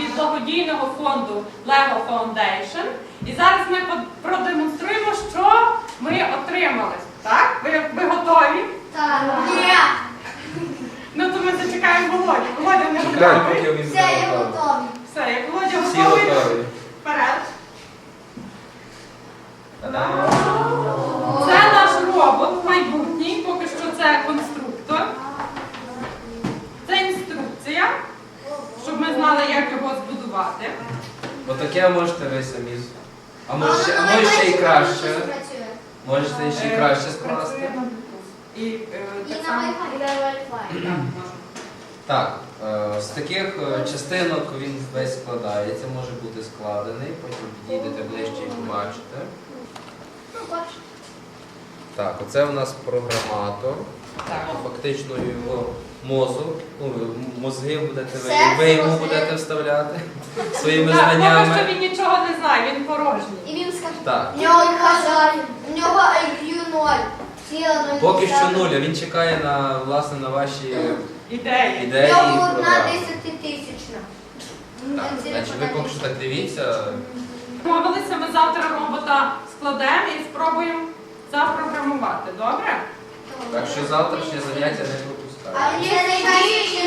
від благодійного фонду Lego Foundation. І зараз ми продемонструємо, що ми отримали. Так? Ви, ви готові? Так. Ну то ми зачекаємо Володю. Володя не готовий. Все, я готовий. готовий. Все, як Володя готовий, готові. вперед. Та-дам! Це наш робот майбутній, поки що це конструктор. Це інструкція, щоб ми знали, як його збудувати. Отаке можете ви самі. А може ще, а може ще й краще. Можете ще й Е, краще скласти. І, е, так на само. І можна. Так, е, з таких е, частинок він весь складається, може бути складений, потім підійдете ближче і побачите. Ну. Так, оце у нас програматор. Так. Фактично його мозок, ну, мозги будете ви, Серце, ви йому мозги. будете вставляти своїми Так, поки що знаннями. він нічого не знає, він порожній. І він скаже, Так. в нього казав, в нього IQ 0. Всі одно Поки що нуль, а він чекає на власне на ваші Ідеї. В ідеї. нього одна програми. десятитисячна. Так, значить ви поки що так дивіться. Домовилися, ми завтра робота складемо і спробуємо запрограмувати. Добре? Так що завтрашнє заняття не А пропускаємо. є найкраще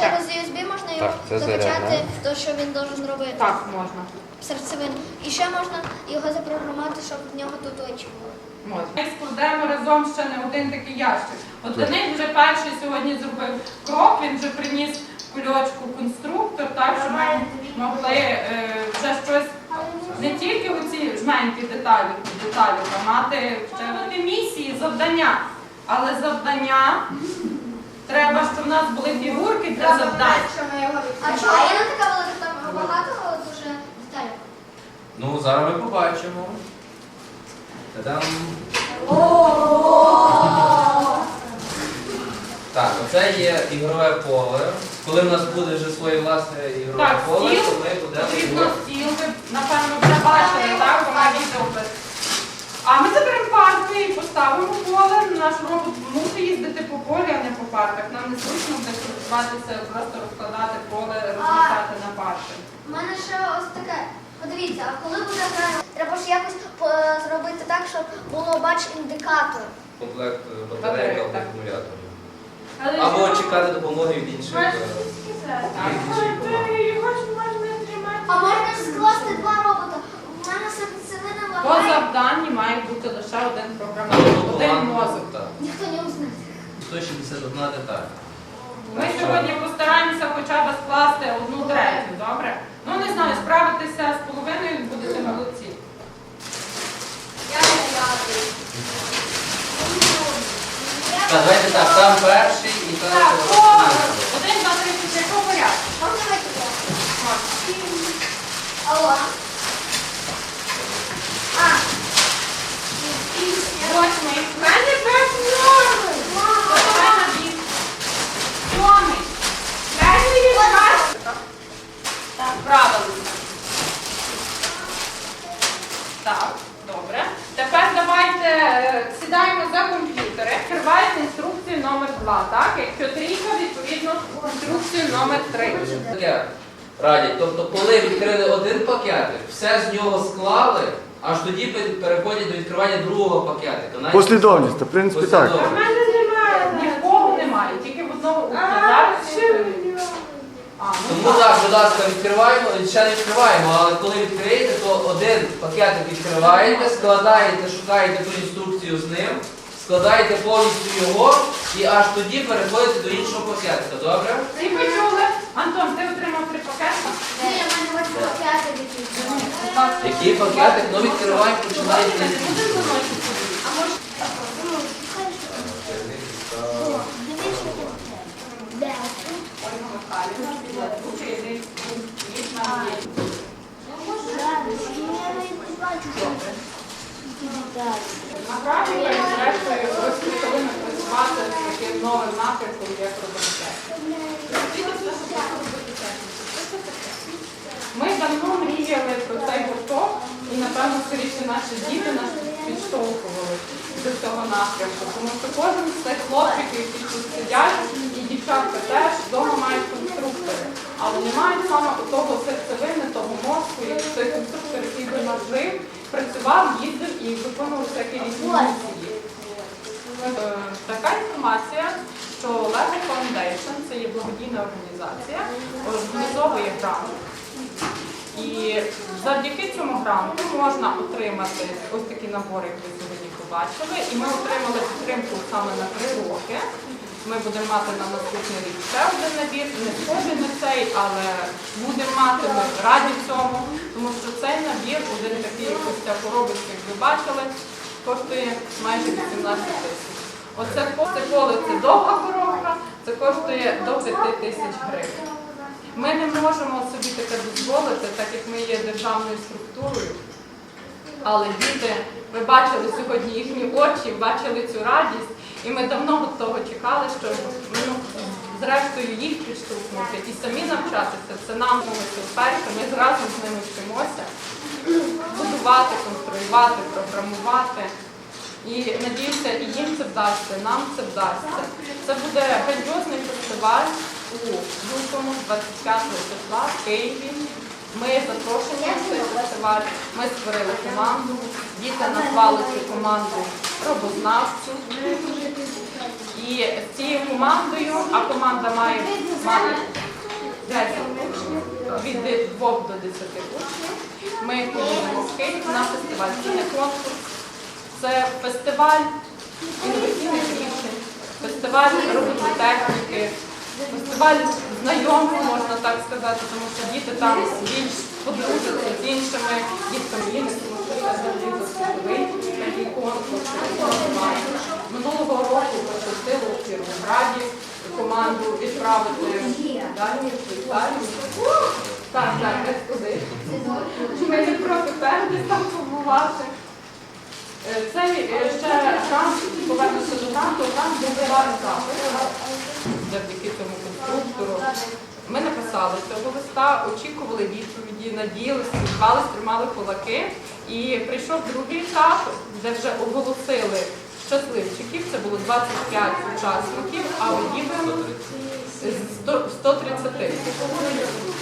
Через USB можна його Так, це закачати, зарядне. то що він должен робити Так, можна. серцевину. І ще можна його запрограмувати, щоб в нього тут очі були. Можна. Ми складемо разом ще не один такий ящик. От Денис вже перший сьогодні зробив крок, він вже приніс кульочку конструктор, так, щоб ми могли е, вже щось не тільки оці жменькі деталі, деталі а мати вони місії, завдання. Але завдання треба, щоб в нас були фігурки для завдань. А чого є не така велика там багато дуже деталей? Ну, зараз ми побачимо. Та-дам! Так, оце є ігрове поле. Коли в нас буде вже своє власне ігрове Так, поле, стіл. то ми будемо. Потрібно стіл, ви напевно вже бачили, так, бо на відео. А ми заберемо парти і поставимо поле. Наш робот мусить їздити по полі, а не по партах. Нам не зручно буде користуватися, просто розкладати поле, розмістати на парти. У мене ще ось таке. Подивіться, а коли буде гра, треба ж якось по- зробити так, щоб було бач індикатор. Комплект е, Батарейок, або так. Або чекати допомоги від інших. е, можна тримати. А можна скласти два робота. У мене серцевина По лагає. завданні має бути лише один програматор, один мозок. так. Ніхто не узнає. 161 деталь. Ми сьогодні постараємося хоча б скласти одну третю, добре? Ну не знаю, справитися з половиною будете молодці. Я не дякую. Давайте так, там перший і там. Так, по один, два, три, чотири, по порядку. Можна давайте так? Алло. А. Восьмий. Давай на бік. Сьомий. Перший від вас. Так, правильно. Так, добре. Тепер давайте е, сідаємо за комп'ютери. Відкриваєте інструкцію номер 2, так? Якщо трійка, відповідно, інструкцію номер 3. Таке радять. Тобто, коли відкрили один пакетик, все з нього склали, аж тоді пе- переходять до відкривання другого пакетика. Навіть Послідовність, в принципі, так. послідовно. мене немає. Нікого немає, тільки в одного а, Зараз А, ну Тому так, будь ласка, відкриваємо, ще не відкриваємо, але коли відкриєте, то один пакетик відкриваєте, складаєте, шукаєте ту інструкцію з ним, складаєте повністю його і аж тоді переходите до іншого пакетика, добре? Всі почули? Антон, ти отримав три пакети? Ні, в мене ось пакети відкрито. Який пакетик? Ну заносити собі. А може... Де? Ольга Михайлівна, учитель, ніж нам є. Насправді ми зрештою ось повинні працювати з таким новим напрямком, як робототехніка. Ми давно мріяли про цей гурток, і напевно скоріше наші діти нас підштовхували до цього напрямку. Тому що кожен з цих хлопчиків, які тут сидять, і дівчатка теж вдома мають конструктори. але не мають саме того серцевини, того мозку, як той конструктор, який би нас жив, працював, їздив і виконував всякі різні місії. Е, Така інформація, що Lego Foundation, це є благодійна організація, організовує грант. І завдяки цьому гранту можна отримати ось такі набори, як побачили. І ми отримали підтримку саме на три роки. Ми будемо мати на наступний рік ще один набір, не схожий на цей, але будемо мати, ми раді цьому, тому що цей набір, один такий ось ця коробочка, як ви бачили, коштує майже 18 тисяч. Оце це поле це довга коробка, це коштує до 5 тисяч гривень. Ми не можемо собі таке дозволити, так як ми є державною структурою. Але діти, ви бачили сьогодні їхні очі, бачили цю радість, і ми давно того чекали, що ну, зрештою їх підштовхнути і самі навчатися. Це нам вчимося вперше, ми зразу з ними вчимося будувати, конструювати, програмувати. І надіюся, і їм це вдасться, нам це вдасться. Це буде грандіозний фестиваль у лютому, 25 числа в Києві. Ми запрошені на цей фестиваль. Ми створили команду. Діти назвали цю команду робознавцю. І з цією командою, а команда має мати 10 від 2 до 10 учнів. Ми поїдемо в Київ на фестиваль. Це конкурс, це фестиваль інноваційних рішень, фестиваль робототехніки, фестиваль знайомств, можна так сказати, тому що діти там більш подружаться з іншими дітками війни, тому що це завжди світовий такий конкурс. Минулого року попросили у Кіровограді команду відправити далі в Швейцарію. Так, так, десь туди. Ми не проти десь там побувати. Е, Це е, ще грант, повернувся до гранту, грант був два етапи завдяки цьому конструктору. Ми написали цього листа, очікували відповіді, надіялися, сподівалися, тримали кулаки. І прийшов другий етап, де вже оголосили щасливчиків. Це було 25 учасників, а відібрано з 130.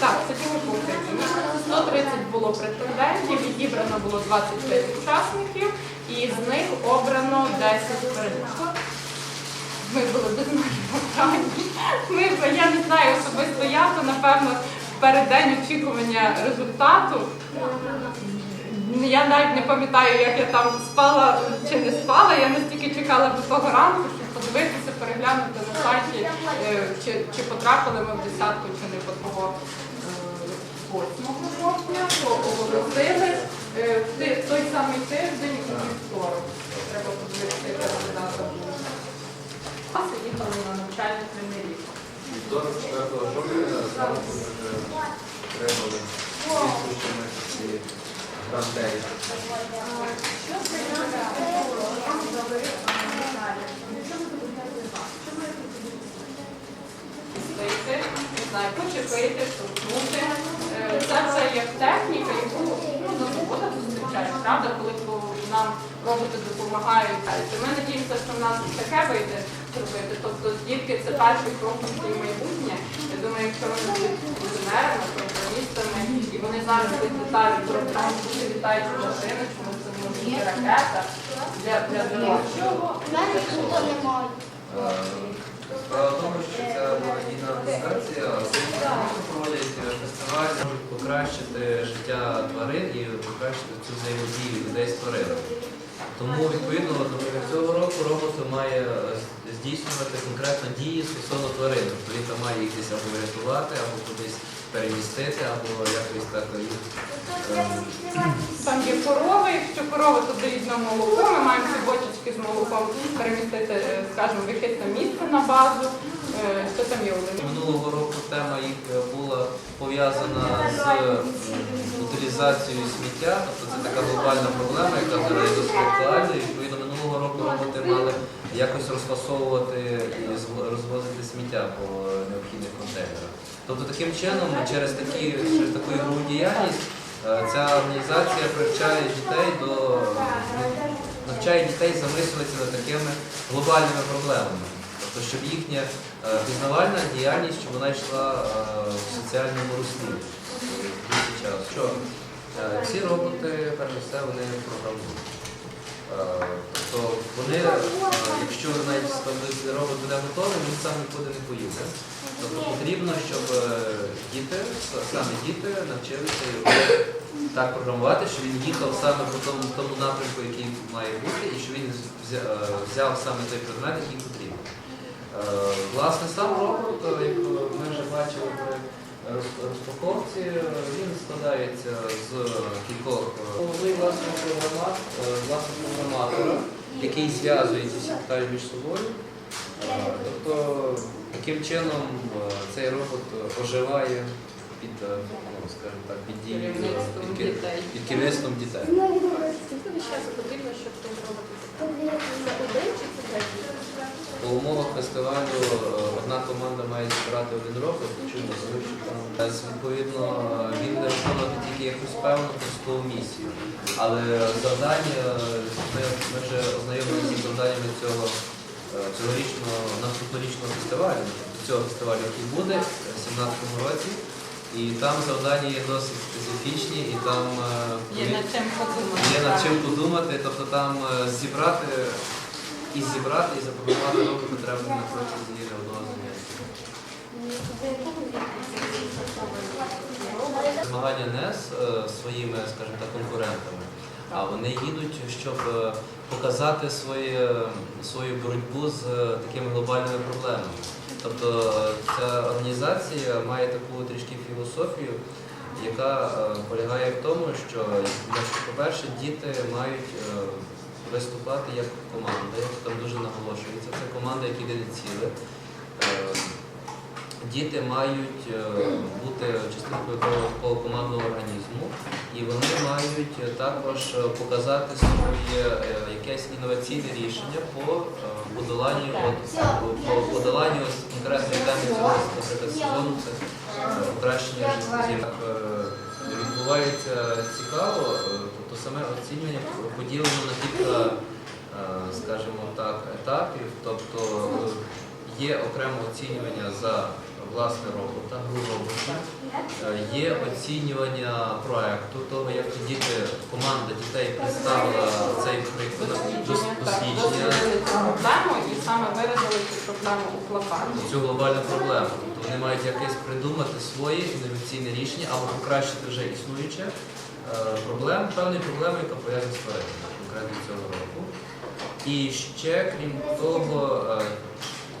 Так, це по 130 було претендентів, відібрано було 25 учасників, і з них обрано 10 переможців. Ми були безмежно раді. Ми, я не знаю, особисто я, то напевно в переддень очікування результату. Я навіть не пам'ятаю, як я там спала чи не спала. Я настільки чекала до того ранку, щоб подивитися, переглянути на сайті, е, чи, чи потрапили ми в десятку, чи не по того е, 8 жовтня, то оголосили 24 жовтня зранку вже отримали не знаю, почепити, штовхнути. Це все як техніка, яку ну, робота зустрічає, правда, коли нам роботи допомагають. Ми надіємося, що в нас таке вийде зробити. Тобто дітки це перший крок їхнє майбутнє. Я думаю, якщо вони будуть інженерами, програмістами, і вони зараз літають програму, чи літаючі машини, чому це може бути ракета для, для немає. Е, Справа в тому, що ця благодійна організація вони проводять фестиваль, можуть покращити життя тварин і покращити цю взаємодію людей з тваринами. Тому відповідно, цього року робот має е, здійснювати конкретно дії стосовно тварин. Тобто він там має їх десь або врятувати, або кудись перемістити, або якось так е, Там є корови, якщо корова то дають нам молоко, ми маємо ці бочечки з молоком перемістити, е, скажімо, в якесь місце на базу. Е, Що там є? Минулого року тема їх е, була пов'язана з утилізацією сміття, тобто це така глобальна проблема, яка зараз досить актуальна. Відповідно минулого року роботи мали якось розфасовувати і розвозити сміття по необхідних контейнерах. Тобто таким чином, через такі через таку ігрову діяльність е, ця організація привчає дітей до навчає дітей замислюватися над такими глобальними проблемами. Тобто щоб їхня е, пізнавальна діяльність, щоб вона йшла е, в соціальному руслі. е, в цей час. Що е, ці роботи, перш за все, вони програмують. Е, Тобто вони, е, якщо навіть робот буде готовий, він сам нікуди не поїде. Тобто потрібно, щоб е, діти, саме діти навчилися його так програмувати, що він їхав саме по тому, тому напрямку, який має бути, і що він взя- е, взяв саме той предмет, який потрібен. Е, Власне, сам робот, е, як ми вже бачили при розпаковці, е, він складається з кількох головний власне програмат, власне програматора, який зв'язує ці всі деталі між собою. Тобто таким чином цей робот оживає під, е, ну, скажімо так, під дією під, керівництвом дітей. Скільки часу потрібно, щоб Це один чи це декілька? По умовах фестивалю е, одна команда має збирати один робот, чому відповідно він не виконувати тільки якусь певну просту місію. Але завдання, е, ми, ми вже ознайомилися з завданнями цього цьогорічного наступнорічного фестивалю, цього фестивалю, який буде в 2017 році. І там завдання є досить специфічні, і там е, Є над чим подумати. Є над чим подумати, тобто там е, зібрати і зібрати, і запропонувати роботу потрібно на протязі одного заняття. Змагання не з е, своїми, скажімо так, конкурентами, а вони їдуть, щоб е, показати своє, свою боротьбу з е, такими глобальними проблемами. Тобто е, ця організація має таку трішки філософію, яка полягає в тому, що, по-перше, діти мають виступати як команда, там дуже наголошується. Це команда, як єдине ціле. Діти мають е, бути частинкою командного організму, і вони мають е, також е, показати своє якесь інноваційне рішення по подоланню от, по подоланню конкретної теми цього, наприклад, сезону. Це покращення життя. Відбувається цікаво, тобто саме оцінювання поділено на кілька, скажімо так, етапів. Тобто є окреме оцінювання за власне робота, робота, Е, є оцінювання проекту, того, як діти, команда дітей представила цей приклад Дослідження, проблему і саме виразили цю проблему у плакаті. цю глобальну проблему. Тобто вони мають якесь придумати своє інноваційне рішення або покращити вже існуюче е, проблем, певної проблеми, яка пов'язана з тваринами, конкретно цього року. І ще крім того, е,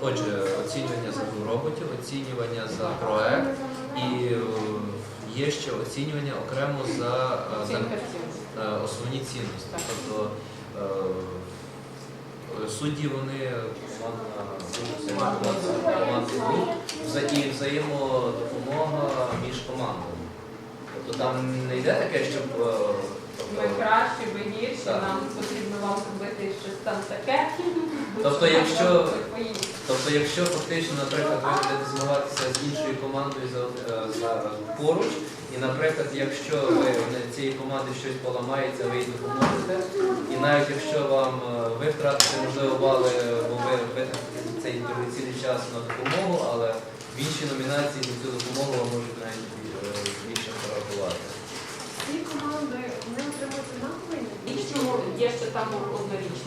отже, оцінювання за роботів, оцінювання за проект і е, є ще оцінювання окремо за, е, за е, основні цінності. Тобто судді вони і взаємодопомога між командами. Тобто там не йде таке, щоб Ви тобто, кращі, ви гірші, нам потрібно вам зробити щось там таке. Тобто, якщо-. Тобто, якщо фактично, наприклад, ви будете змагатися з іншою командою за, е, за поруч, і, наприклад, якщо ви в цієї команди щось поламається, ви їй допоможете, і навіть якщо вам е, ви втратите можливо бали, бо ви витратите цей дорогоцінний час на допомогу, але в іншій номінації за цю допомогу вам можуть навіть е, більше порахувати. Ці команди вони отримують однаковий Річному є ще там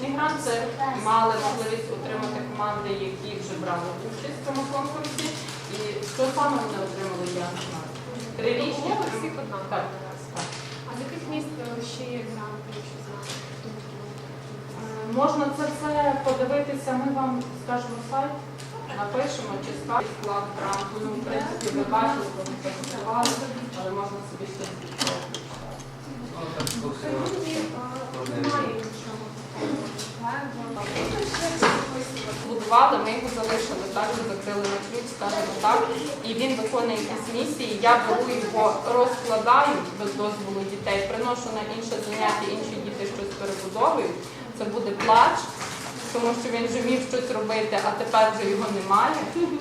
однорічний грант. Це мали можливість отримати команди, які вже брали участь в цьому конкурсі. І що саме вони отримали, я не знаю. Трирічні Умови всіх. Так, так. А з яких міст ще є гранти, якщо знаєте? Е, Можна це все подивитися, ми вам скажемо сайт, напишемо чи склад гранту. Ну, в принципі, ви бачили, ви працювали, але можна собі щось почитати. Ну, так, по всьому. Сьогодні е, немає нічого Будували, ми його залишили, так, і закрили на ключ, скажімо так. І він виконує якісь місії. Я беру його, розкладаю без дозволу дітей, приношу на інше заняття, інші діти щось перебудовують. Це буде плач, тому що він вже міг щось робити, а тепер вже його немає.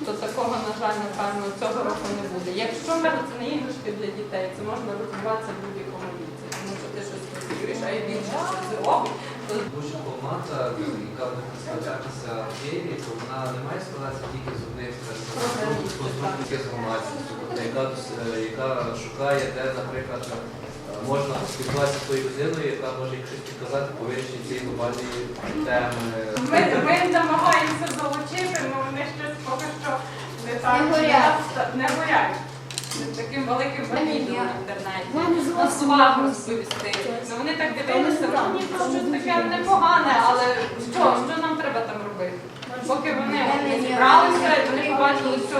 То такого, на жаль, напевно, цього року не буде. Якщо це не іграшки для дітей, це можна розвиватися в будь-якому віці. Тому що ти щось працюєш, а він ще щось зробить, Дуже команда, яка буде представлятися в Києві, то вона не має складатися тільки з одних конструкцій з громадськістю, тобто яка, е, яка шукає, де, наприклад, е, можна спілкуватися з тою людиною, яка може якщо підказати по вирішенні цієї глобальної теми. Ми, ми намагаємося залучити, але вони щось поки що не так Не горять. не горять. Таким великим відео в інтернеті. На словах розповісти. Ну, вони так дивилися, щось таке непогане, але що, що нам треба там робити? Поки вони зібралися, і вони побачили, що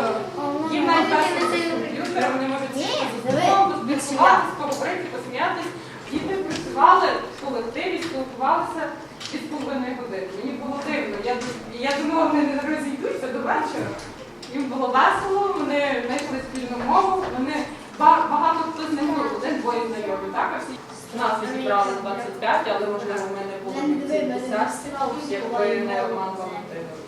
їм навіть перший комп'ютер, вони можуть поспілкуватися, поговорити, посміятись. І ми працювали в колективі, спілкувалися під половиною години. Мені було дивно. Я, я думала, вони не розійдуться до вечора. Їм було весело, вони знайшли спільну мову, вони багато хто з них був, один двоє знайомі, так? А всі нас зібрали 25, але можливо ми не були 50, якби не Роман Валентинович.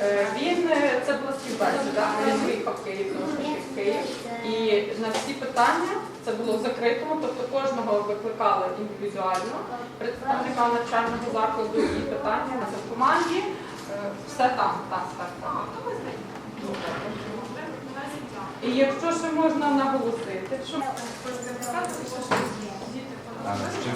Е, Він е, це була співбесіда, він виїхав в Київ, таки, в Київ. І на всі питання це було в закритому, тобто кожного викликали індивідуально представника навчального закладу і питання в команді. Е, Все там, так, так, так. І якщо ще можна наголосити, що чим?